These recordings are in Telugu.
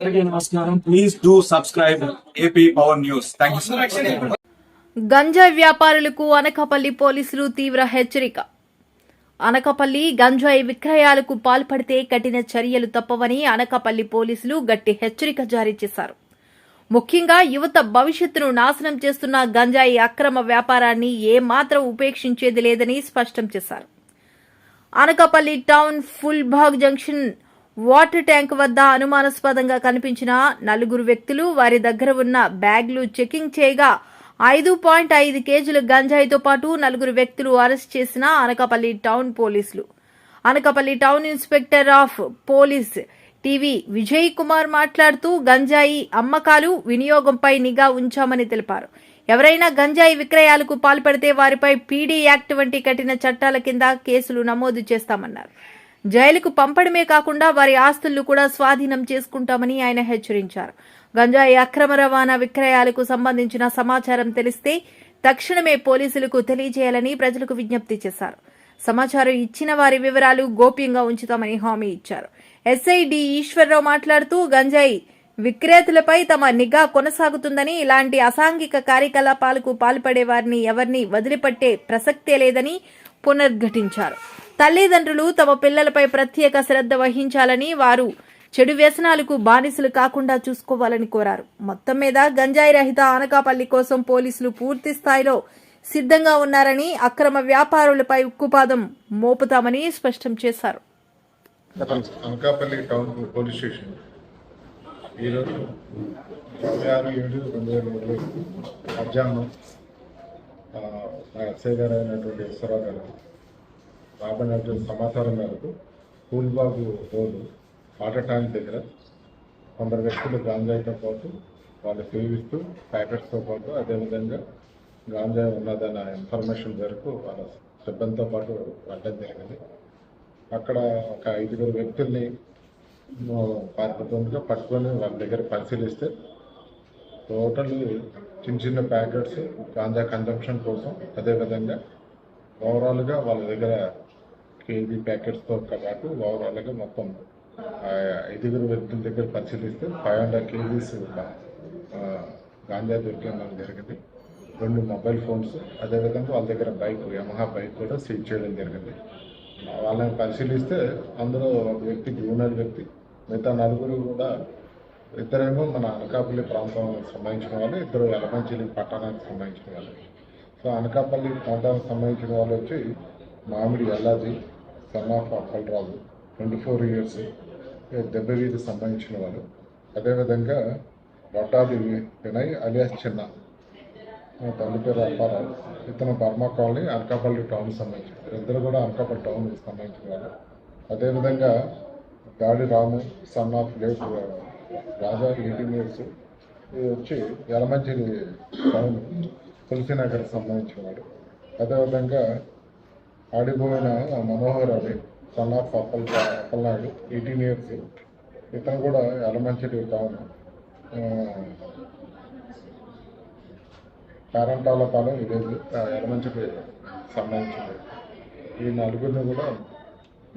నమస్కారం. Please do subscribe AP power news గంజాయి వ్యాపారులకు అనకాపల్లి పోలీసులు తీవ్ర హెచ్చరిక. అనకాపల్లి గంజాయి విక్రయాలకు పాల్పడితే కఠిన చర్యలు తప్పవని అనకాపల్లి పోలీసులు గట్టి హెచ్చరిక జారీ చేశారు. ముఖ్యంగా యువత భవిష్యత్తును నాశనం చేస్తున్న గంజాయి అక్రమ వ్యాపారాన్ని ఏమాత్రం ఉపేక్షించేది లేదని స్పష్టం చేశారు. Anakapalli town Phool Bagh junction water tank వద్ద అనుమానాస్పదంగా కనిపించిన నలుగురు వ్యక్తులు వారి దగ్గర ఉన్న బ్యాగ్లు చెకింగ్ చేయగా ఐదు పాయింట్ ఐదు కేజీల గంజాయితో పాటు నలుగురు వ్యక్తులు అరెస్ట్ చేసిన అనకాపల్లి టౌన్ పోలీసులు. Anakapalli town inspector of police T V Vijay Kumar మాట్లాడుతూ గంజాయి అమ్మకాలు వినియోగంపై నిఘా ఉంచామని తెలిపారు. ఎవరైనా గంజాయి విక్రయాలకు పాల్పడితే వారిపై పీడీ యాక్ట్ వంటి కఠిన చట్టాల కింద కేసులు నమోదు చేస్తామన్నారు. జైలుకు పంపడమే కాకుండా వారి ఆస్తులను కూడా స్వాధీనం చేసుకుంటామని ఆయన హెచ్చరించారు. గంజాయి అక్రమ రవాణా విక్రయాలకు సంబంధించిన సమాచారం తెలిస్తే తక్షణమే పోలీసులకు తెలియజేయాలని ప్రజలకు విజ్ఞప్తి చేశారు. సమాచారం ఇచ్చిన వారి వివరాలు గోప్యంగా ఉంచుతామని హామీ ఇచ్చారు. ఎస్ఐడి ఈశ్వరరావు మాట్లాడుతూ గంజాయి విక్రేతలపై తమ నిఘా కొనసాగుతుందని ఇలాంటి అసాంఘిక కార్యకలాపాలకు పాల్పడే వారిని ఎవరిని వదిలిపట్టే ప్రసక్తే లేదని పునర్ఘటించారు. తల్లిదండ్రులు తమ పిల్లలపై ప్రత్యేక శ్రద్ధ వహించాలని వారు చెడు వ్యసనాలకు బానిసలు కాకుండా చూసుకోవాలని కోరారు. మొత్తం మీద గంజాయి రహిత అనకాపల్లి కోసం పోలీసులు పూర్తి స్థాయిలో సిద్ధంగా ఉన్నారని అక్రమ వ్యాపారులపై ఉక్కుపాదం మోపుతామని స్పష్టం చేశారు. అనకాపల్లి టౌన్ పోలీస్ స్టేషన్ ఈరోజు ఇరవై ఆరు ఏడు రెండు వేల ఇరవై మధ్యాహ్నం నా మా ఎస్ఐ గారు అయినటువంటి ఈశ్వరరావు గారు రాబడినటువంటి సమాచారం మేరకు పూల్బాగు రోడ్డు వాటర్ ట్యాంక్ దగ్గర కొందరు వ్యక్తులు గాంజాయితో పాటు వాళ్ళు సేవిస్తూ ప్యాకెట్స్తో పాటు అదేవిధంగా గాంజాయి ఉన్నదన్న ఇన్ఫర్మేషన్ మేరకు వాళ్ళ సిబ్బందితో పాటు వెళ్ళడం జరిగింది. అక్కడ ఒక ఐదుగురు వ్యక్తుల్ని పారిపోతుండగా పట్టుకొని వాళ్ళ దగ్గర పరిశీలిస్తే టోటల్ చిన్న చిన్న ప్యాకెట్స్ గాంజా కన్జంప్షన్ కోసం అదేవిధంగా ఓవరాల్గా వాళ్ళ దగ్గర కేజీ ప్యాకెట్స్తో పాటు ఓవరాల్గా మొత్తం ఐదుగురు వ్యక్తుల దగ్గర పరిశీలిస్తే ఫైవ్ హండ్రెడ్ కేజీస్ గాంజా దొరికిందని జరిగింది. రెండు మొబైల్ ఫోన్స్ అదేవిధంగా వాళ్ళ దగ్గర బైక్ యమహా బైక్ కూడా సీజ్ చేయడం జరిగింది. వాళ్ళని పరిశీలిస్తే అందులో ఒక వ్యక్తి జూనియర్ వ్యక్తి మిగతా నలుగురు కూడా ఇద్దరేమో మన అనకాపల్లి ప్రాంతానికి సంబంధించిన వాళ్ళు ఇద్దరు ఎలమంచిలి పట్టణానికి సంబంధించిన వాళ్ళు. సో అనకాపల్లి ప్రాంతానికి సంబంధించిన వాళ్ళు వచ్చి Mamidi Elladi son of Appalaraju twenty four years దెబ్బ వీధికి సంబంధించిన వాళ్ళు. అదేవిధంగా రొట్టాది వినయ్ అలియాస్ చిన్న తల్లి పేరు అప్పారావు. ఇతను బర్మా కాలనీ అనకాపల్లి టౌన్ సంబంధించిన ఇద్దరు కూడా అనకాపల్లి టౌన్ సంబంధించిన వాళ్ళు. అదేవిధంగా Gadi Ramu son of late Raja eighteen years. ఇది వచ్చి ఎలమంచిరి టౌన్ తులసినగర్ సంబంధించిన వాడు అదేవిధంగా ఆడిపోయిన మనోహర్ అవి son of Appal Appalanaidu eighteen years. ఇతను కూడా ఎలమంచిరి టౌన్ పేరంటాల పాలెం విలేజ్ ఎలమంచికి సంబంధించింది ఈ నలుగురిని కూడా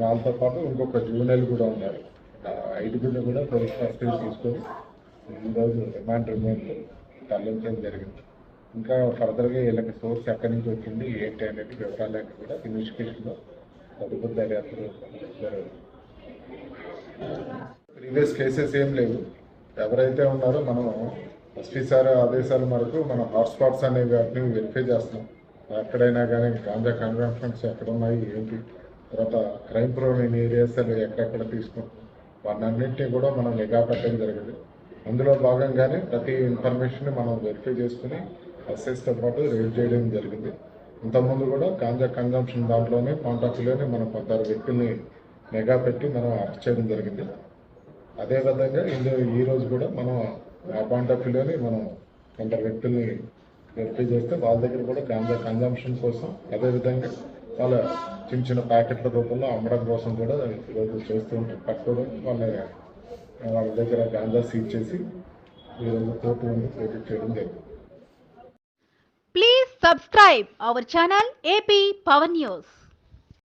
వాళ్ళతో పాటు ఇంకొక జూనియర్లు కూడా ఉన్నారు. ఆ కూడా పోలీస్ కస్టడీ తీసుకొని ఈరోజు రిమాండ్ రిమాండ్ తరలించడం జరిగింది. ఇంకా ఫర్దర్గా వీళ్ళకి సోర్స్ ఎక్కడి నుంచి వచ్చింది ఏంటి అనేది వివరాలన్నీ కూడా ఇన్వెస్టిగేషన్లో తదుపరి దర్యాప్తులు జరుగుతుంది. ప్రీవియస్ కేసెస్ ఏం లేవు. ఎవరైతే ఉన్నారో మనం ఎస్పీ సార్ ఆదేశాల మేరకు మనం హాట్స్పాట్స్ అనే వాటిని వెరిఫై చేస్తున్నాం. ఎక్కడైనా కానీ గాంజా కన్వెన్షన్స్ ఎక్కడ ఉన్నాయి ఏంటి? తర్వాత క్రైమ్ ప్రోన్ ఏరియాస్ అవి ఎక్కడెక్కడ తీసుకుంటాం వాటన్నింటినీ కూడా మనం నిఘా పెట్టడం జరిగింది. అందులో భాగంగానే ప్రతి ఇన్ఫర్మేషన్ మనం వెరిఫై చేసుకుని ఎస్ఎస్తో పాటు రేడ్ చేయడం జరిగింది. ఇంతకుముందు కూడా గాంజా కన్జంప్షన్ దాంట్లోనే కాంటాక్ట్లోనే మనం కొందరు వ్యక్తుల్ని నిఘా పెట్టి మనం అరెస్ట్ చేయడం జరిగింది. అదేవిధంగా ఇందులో ఈ రోజు కూడా మనం ఆ కాంటాక్ట్లోనే మనం కొందరు వ్యక్తుల్ని వెరిఫై చేస్తే వాళ్ళ దగ్గర కూడా గాంజా కన్జంప్షన్ కోసం అదేవిధంగా రకాల చిన్న చిన్న ప్యాకెట్ల రూపంలో అమ్మడం కోసం కూడా ఈరోజు చేస్తూ ఉంటారు. పట్టుకోవడం వాళ్ళ వాళ్ళ దగ్గర గాంజా సీజ్ చేసి ఈరోజు కోర్టు ముందు ప్రొజెక్ట్ చేయడం జరిగింది. Please subscribe our channel AP Power news